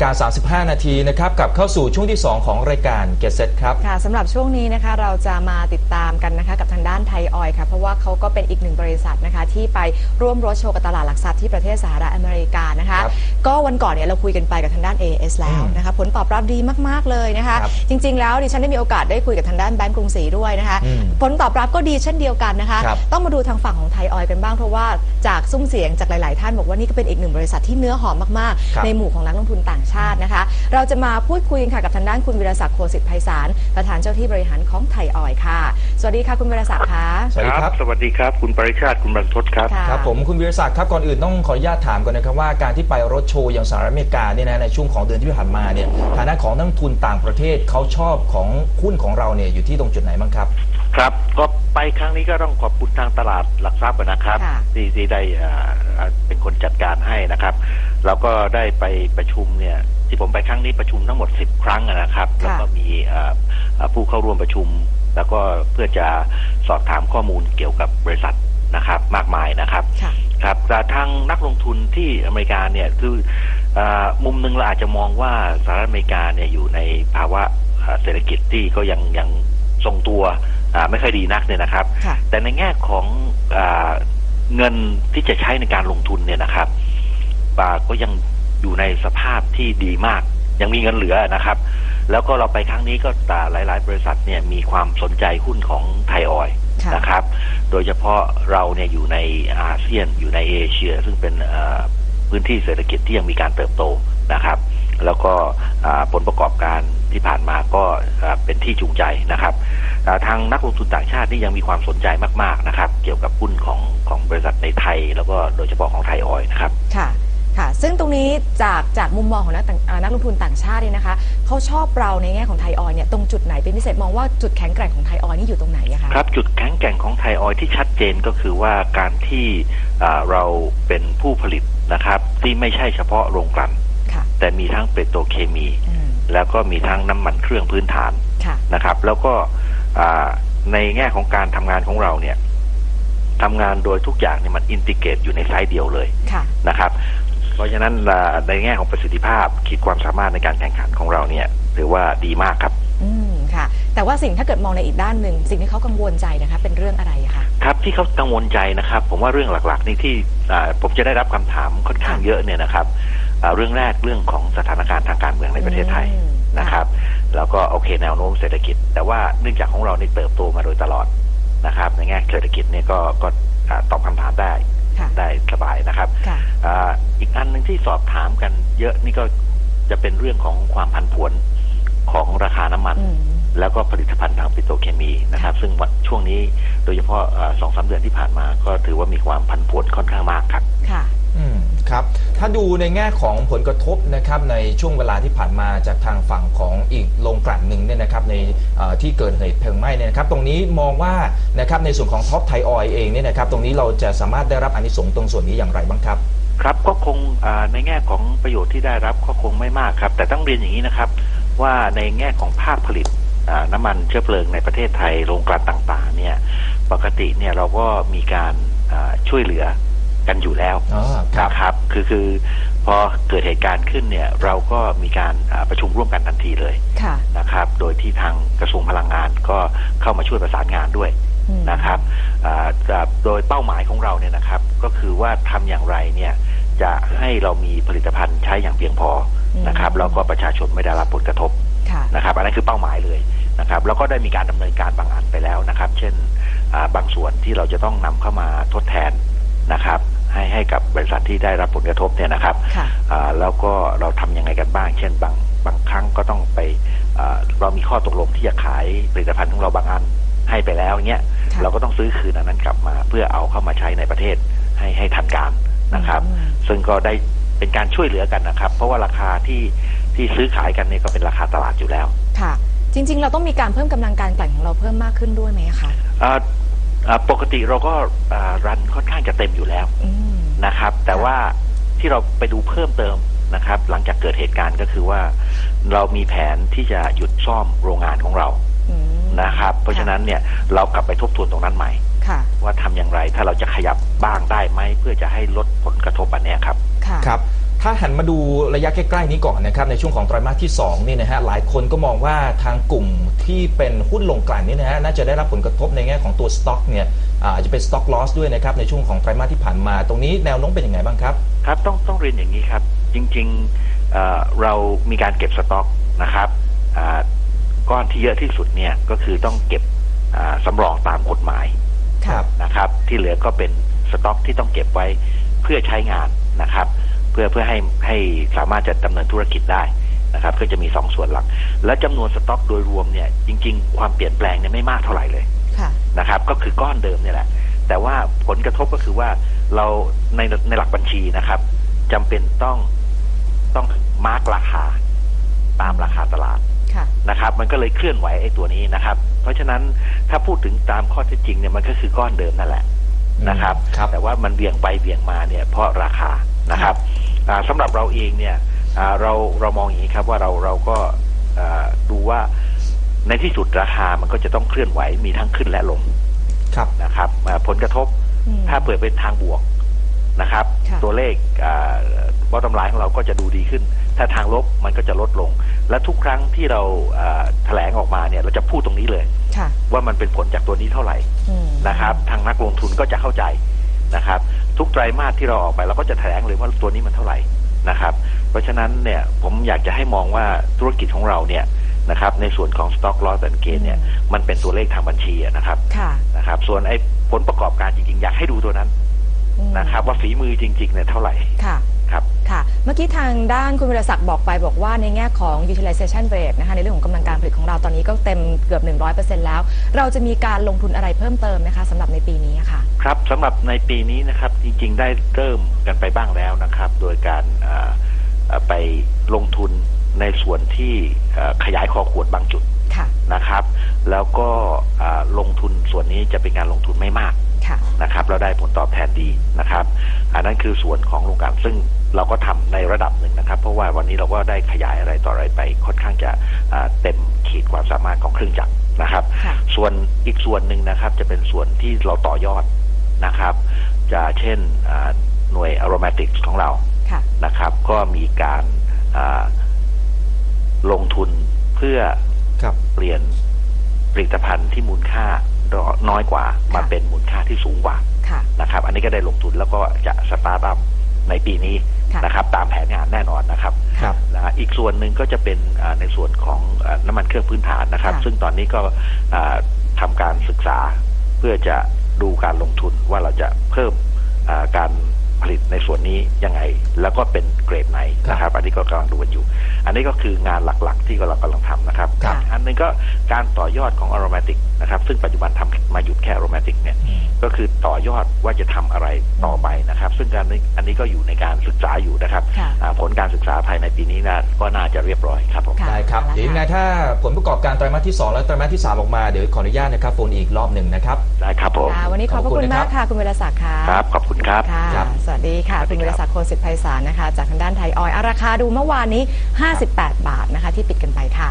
นาฬิกา35 นาทีนะครับกลับเข้าสู่ช่วงที่ 2 ของรายการ Get Set ครับ ค่ะสำหรับช่วงนี้นะคะเราจะมาติดตามกันนะคะกับทางด้านไทยออยล์ค่ะเพราะว่าเขาก็เป็นอีกหนึ่งบริษัทนะคะที่ไปร่วมรถโชว์กับตลาดหลักทรัพย์ที่ประเทศสหรัฐอเมริกานะคะ ครับก็วันก่อนเนี่ยเราคุยกันไปกับทางด้าน AS แล้วนะคะผลตอบรับดีมากๆเลยนะคะ ครับจริง ๆ แล้วดิฉันได้มีโอกาสได้คุยกับทางด้านแบงก์กรุงศรีด้วยนะคะ อืมผลตอบรับก็ดีเช่นเดียวกันนะคะ ครับ ต้องมาดูทางฝั่งของไทยออยล์กันบ้างเพราะว่าจากซุ้มเสียงจากหลาย ๆ ท่านบอกว่านี่ก็เป็นอีกหนึ่งบริษัทที่เนื้อหอมมากครับ ๆ ในหมู่ของนักลงทุนต่างชาตินะคะ เราจะมาพูดคุยกันค่ะกับทางด้านคุณวิรศักดิ์โคสิทธิ์ไพศาลประธานเจ้าที่บริหารของไทยออยล์ค่ะ สวัสดีค่ะคุณวิรศักดิ์ค่ะ สวัสดีครับ สวัสดีครับ คุณปริชาติคุณบรรทศครับ ค่ะ ครับผมคุณวิรศักดิ์ครับก่อนอื่นต้องขออนุญาตถามก่อนนะครับว่าการที่ไปรถโชว์อย่างสหรัฐอเมริกาเนี่ยนะในช่วงของเดือนที่ผ่านมาเนี่ยฐานะของนักลงทุนต่างประเทศเขาชอบของหุ้นของเราเนี่ยอยู่ที่ตรงจุดไหนบ้างครับ ครับก็ไปครั้งนี้ก็ต้องขอบคุณทางตลาดหลักทรัพย์นะครับค่ะ ที่ที่ได้อ่าอ่าเป็นคนจัดการให้นะครับ เราก็ได้ไปประชุมเนี่ย ที่ผมไปครั้งนี้ประชุมทั้งหมด 10 ครั้งนะครับแล้วก็มีอ่าอ่าผู้เข้าร่วมประชุม แล้วก็เพื่อจะสอบถามข้อมูลเกี่ยวกับบริษัทนะครับ มากมายนะครับ ค่ะ ครับแต่ทางนักลงทุนที่อเมริกาเนี่ยคืออามุมหนึ่งเราอาจจะมองว่าสหรัฐอเมริกาเนี่ยอยู่ในภาวะอ่าเศรษฐกิจที่ก็ยังยังทรงตัวอ่า ไม่ค่อยดีนักเนี่ยนะครับค่ะแต่ในแง่ของอาเงินที่จะใช้ในการลงทุนเนี่ยนะครับอ่าก็ยังอยู่ในสภาพที่ดีมาก ยังมีเงินเหลือนะครับ แล้วก็เราไปครั้งนี้ก็อ่าหลาย ๆ บริษัทเนี่ยมีความสนใจหุ้นของไทยออยล์ค่ะนะครับ โดยเฉพาะเราเนี่ยอยู่ในอาเซียนอยู่ในเอเชีย ซึ่งเป็นเอ่อพื้นที่เศรษฐกิจที่ยังมีการเติบโตนะครับ แล้วก็อ่าผลประกอบการที่ผ่านมาก็อ่าเป็นที่จูงใจนะครับอ่าทางนักลงทุนต่างชาตินี่ยังมีความสนใจมากๆนะครับ เกี่ยวกับหุ้นของของบริษัทในไทย แล้วก็โดยเฉพาะของไทยออยล์นะครับค่ะค่ะ ซึ่งตรงนี้จากจากมุมมองของนักต่างอ่านักลงทุนต่างชาติเนี่ยนะคะเขาชอบเราในแง่ของไทยออยล์เนี่ยตรงจุดไหนเป็นพิเศษมองว่าจุดแข็งแกร่งของไทยออยล์นี่อยู่ตรงไหนอะคะครับจุดแข็งแกร่งของไทยออยล์ที่ชัดเจนก็คือว่าการที่อ่าเราเป็นผู้ผลิตนะครับ ที่ไม่ใช่เฉพาะโรงกลั่นค่ะ แต่มีทั้งเปโตรเคมีอืมแล้วก็มีทั้งน้ำมันเครื่องพื้นฐานค่ะนะครับ แล้วก็อ่าในแง่ของการทำงานของเราเนี่ยทำงานโดยทุกอย่างเนี่ยมันอินทิเกรตอยู่ในไซต์เดียวเลยค่ะนะครับ เพราะฉะนั้นอ่าในแง่ของประสิทธิภาพขีดความสามารถในการแข่งขันของเราเนี่ยถือว่าดีมากครับ อืมค่ะ แต่ว่าสิ่งถ้าเกิดมองในอีกด้านหนึ่งสิ่งที่เขากังวลใจนะคะเป็นเรื่องอะไรอะคะครับที่เขากังวลใจนะครับ ผมว่าเรื่องหลักๆนี่ที่อ่าผมจะได้รับคำถามค่อนข้างเยอะเนี่ยนะครับอ่า เรื่องแรกเรื่องของสถานการณ์ทางการเมืองในประเทศไทยอืมนะครับ แล้วก็โอเคแนวโน้มเศรษฐกิจ แต่ว่าเนื่องจากของเรานี่เติบโตมาโดยตลอดนะครับ ในแง่เศรษฐกิจเนี่ยก็ก็อ่าตอบคำถามได้ค่ะได้สบายนะครับค่ะอ่าอีกอันหนึ่งที่สอบถามกันเยอะนี่ก็จะเป็นเรื่องของความผันผวนของราคาน้ำมันอืมแล้วก็ผลิตภัณฑ์ทางปิโตรเคมีนะครับ ซึ่งวันช่วงนี้โดยเฉพาะเอ่อสองสามเดือนที่ผ่านมา ก็ถือว่ามีความผันผวนค่อนข้างมากครับค่ะ อืมครับ ถ้าดูในแง่ของผลกระทบนะครับในช่วงเวลาที่ผ่านมาจากทางฝั่งของอีกโรงกลั่นหนึ่งเนี่ยนะครับในเอ่อที่เกิดเหตุเพลิงไหม้เนี่ยนะครับ ตรงนี้มองว่านะครับในส่วนของท็อปไทยออยเองเนี่ยนะครับ ตรงนี้เราจะสามารถได้รับอานิสงส์ตรงส่วนนี้อย่างไรบ้างครับ ครับก็คงอ่าในแง่ของประโยชน์ที่ได้รับก็คงไม่มากครับ แต่ต้องเรียนอย่างนี้นะครับ ว่าในแง่ของภาคผลิตอ่าน้ำมันเชื้อเพลิงในประเทศไทยโรงกลั่นต่างๆ เนี่ยปกติเนี่ยเราก็มีการอ่าช่วยเหลือ กันอยู่แล้วอ๋อครับนะครับ คือคือพอเกิดเหตุการณ์ขึ้นเนี่ยเราก็มีการอ่าประชุมร่วมกันทันทีเลยค่ะ นะครับ โดยที่ทางกระทรวงพลังงานก็เข้ามาช่วยประสานงานด้วยอืมนะครับอ่าจะโดยเป้าหมายของเราเนี่ยนะครับ ก็คือว่าทำอย่างไรเนี่ยจะให้เรามีผลิตภัณฑ์ใช้อย่างเพียงพอนะครับแล้วก็ประชาชนไม่ได้รับผลกระทบค่ะนะครับ อันนั้นคือเป้าหมายเลยนะครับ แล้วก็ได้มีการดำเนินการบางอันไปแล้วนะครับ เช่นอ่าบางส่วนที่เราจะต้องนำเข้ามาทดแทนนะครับ ให้ให้กับบริษัทที่ได้รับผลกระทบเนี่ยนะครับค่ะอ่าแล้วก็เราทำยังไงกันบ้าง เช่นบางบางครั้งก็ต้องไปอ่าเรามีข้อตกลงที่จะขายผลิตภัณฑ์ของเราบางอันให้ไปแล้วเงี้ยค่ะเราก็ต้องซื้อคืนอันนั้นกลับมา เพื่อเอาเข้ามาใช้ในประเทศให้ให้ทันการนะครับอืมซึ่งก็ได้เป็นการช่วยเหลือกันนะครับ เพราะว่าราคาที่ที่ซื้อขายกันเนี่ยก็เป็นราคาตลาดอยู่แล้ว ค่ะ จริง ๆ เราต้องมีการเพิ่มกำลังการกลั่นของเราเพิ่มมากขึ้นด้วยไหมคะอ่าอ่า ปกติเราก็อ่ารันค่อนข้างจะเต็มอยู่แล้วอืมนะครับ แต่ว่าที่เราไปดูเพิ่มเติมนะครับ หลังจากเกิดเหตุการณ์ก็คือว่าเรามีแผนที่จะหยุดซ่อมโรงงานของเราอืมนะครับ เพราะฉะนั้นเนี่ยเรากลับไปทบทวนตรงนั้นใหม่ค่ะว่าทำอย่างไรถ้าเราจะขยับบ้างได้ไหมเพื่อจะให้ลดผลกระทบอันเนี้ยครับค่ะครับ ถ้าหันมาดูระยะใกล้ๆนี้ก่อนนะครับในช่วงของไตรมาสที่2นี่นะฮะหลายคนก็มองว่าทางกลุ่มที่เป็นหุ้นลงกลั่นนี่นะฮะน่าจะได้รับผลกระทบในแง่ของตัวสต็อกเนี่ยอาอาจจะเป็นสต็อกลอสด้วยนะครับในช่วงของไตรมาสที่ผ่านมา ตรงนี้แนวโน้มเป็นยังไงบ้างครับครับต้องต้องเรียนอย่างนี้ครับ จริงๆเอ่อเรามีการเก็บสต็อกนะครับอ่าก้อนที่เยอะที่สุดเนี่ยก็คือต้องเก็บอ่าสำรองตามกฎหมายครับนะครับ ที่เหลือก็เป็นสต็อกที่ต้องเก็บไว้เพื่อใช้งานนะครับเพื่อเพื่อให้ให้สามารถจะดำเนินธุรกิจได้นะครับ ก็จะมีสองส่วนหลัก และจำนวนสต็อกโดยรวมเนี่ย จริง ๆ ความเปลี่ยนแปลงเนี่ยไม่มากเท่าไหร่เลยค่ะนะครับ ก็คือก้อนเดิมเนี่ยแหละ แต่ว่าผลกระทบก็คือว่าเราในในหลักบัญชีนะครับจำเป็นต้องต้องมาร์กราคาตามราคาตลาดค่ะนะครับ มันก็เลยเคลื่อนไหวไอ้ตัวนี้นะครับ เพราะฉะนั้นถ้าพูดถึงตามข้อเท็จจริงเนี่ยมันก็คือก้อนเดิมนั่นแหละนะครับครับแต่ว่ามันเบี่ยงไปเบี่ยงมาเนี่ยเพราะราคา นะครับอ่าสำหรับเราเองเนี่ยอ่าเราเรามองอย่างนี้ครับว่าเราเราก็อ่าดูว่าในที่สุดราคามันก็จะต้องเคลื่อนไหวมีทั้งขึ้นและลงครับนะครับอ่าผลกระทบอืมถ้าเปิดเป็นทางบวกนะครับค่ะตัวเลขบอตอมไลน์ของเราก็จะดูดีขึ้น ถ้าทางลบมันก็จะลดลง และทุกครั้งที่เราอ่าแถลงออกมาเนี่ย เราจะพูดตรงนี้เลยค่ะว่ามันเป็นผลจากตัวนี้เท่าไหร่อืมนะครับ ทางนักลงทุนก็จะเข้าใจนะครับ ทุกไตรมาสที่เราออกไปเราก็จะแถลงเลยว่าตัวนี้มันเท่าไหร่นะครับ เพราะฉะนั้นเนี่ยผมอยากจะให้มองว่าธุรกิจของเราเนี่ยนะครับในส่วนของ stock loss and gain เนี่ยมันเป็นตัวเลขทางบัญชีอะนะครับค่ะนะครับ ส่วนไอ้ผลประกอบการจริงๆ อยากให้ดูตัวนั้นอืมนะครับ ว่าฝีมือจริงๆเนี่ยเท่าไหร่ค่ะครับค่ะ เมื่อกี้ทางด้านคุณวิรศักดิ์บอกไปบอกว่าในแง่ของ utilization rate นะคะในเรื่องของกำลังการผลิตของเราตอนนี้ก็เต็มเกือบ 100%แล้ว เราจะมีการลงทุนอะไรเพิ่มเติมไหมคะสำหรับในปีนี้ค่ะ ครับสำหรับในปีนี้นะครับจริง ๆ ได้เริ่มกันไปบ้างแล้วนะครับ โดยการอ่าอ่าไปลงทุนในส่วนที่อ่าขยายคอขวดบางจุด ค่ะ นะครับ แล้วก็อ่าลงทุนส่วนนี้จะเป็นการลงทุนไม่มากค่ะนะครับแล้วได้ผลตอบแทนดีนะครับ อันนั้นคือส่วนของโรงกลั่นซึ่งเราก็ทำในระดับหนึ่งนะครับ เพราะว่าวันนี้เราก็ได้ขยายอะไรต่ออะไรไป ค่อนข้างจะอ่าเต็มขีดความสามารถของเครื่องจักรนะครับค่ะส่วนอีกส่วนหนึ่งนะครับ จะเป็นส่วนที่เราต่อยอดนะครับ จะเช่นอ่าหน่วย aromatics ของเราค่ะนะครับ ก็มีการอ่าลงทุนเพื่อครับ เปลี่ยนผลิตภัณฑ์ที่มูลค่าน้อยกว่ามาค่ะเป็นมูลค่าที่สูงกว่าค่ะนะครับ อันนี้ก็ได้ลงทุนแล้วก็จะสตาร์ทอัพในปีนี้ค่ะนะครับ ตามแผนงานแน่นอนนะครับครับนะฮะอีกส่วนหนึ่งก็จะเป็นอ่าในส่วนของอ่าน้ำมันเครื่องพื้นฐานนะครับค่ะซึ่งตอนนี้ก็อ่าทำการศึกษาเพื่อจะดูการลงทุนว่าเราจะเพิ่มอ่าการผ ลิตในส่วนนี้ยังไง แล้วก็เป็นเกรดไหนนะครับ อันนี้ก็กำลังดูกันอยู่ อันนี้ก็คืองานหลักๆ ที่เรากำลังทำนะครับครับอันหนึงก็การต่อยอดของ aromatic นะครับซึ่งปัจจุบันทำมาหยุดแค่ aromatic เนี่ยอืมก็คือต่อยอดว่าจะทำอะไรต่อไปนะครับ ซึ่งการนี้อันนี้ก็อยู่ในการศึกษาอยู่นะครับค่ะอ่าผลการศึกษาภายในปีนี้นะก็น่าจะเรียบร้อยครับผมค่ะได้ครับเอาละเดี๋ยวยังไงค่ะถ้าผลประกอบการไตรมาสที่ 2 และไตรมาสที่ 3 ออกมาเดี๋ยวขออนุญาตนะครับโฟนอีกรอบหนึ่งนะครับได้ครับผมค่ะวันนี้ขอบพระขอบคุคุณณนะครับมากค่ะคุณวิรศักดิ์ค่ะครับขอบคุณครับค่ะครับสวัสดีดีค่ะ คุณวิรศักดิ์โคสิทธิไพศาลนะคะ จากทางด้านไทยออยล์อะราคาดูเมื่อวานนี้ 58 บาทนะคะ ที่ปิดกันไปค่ะ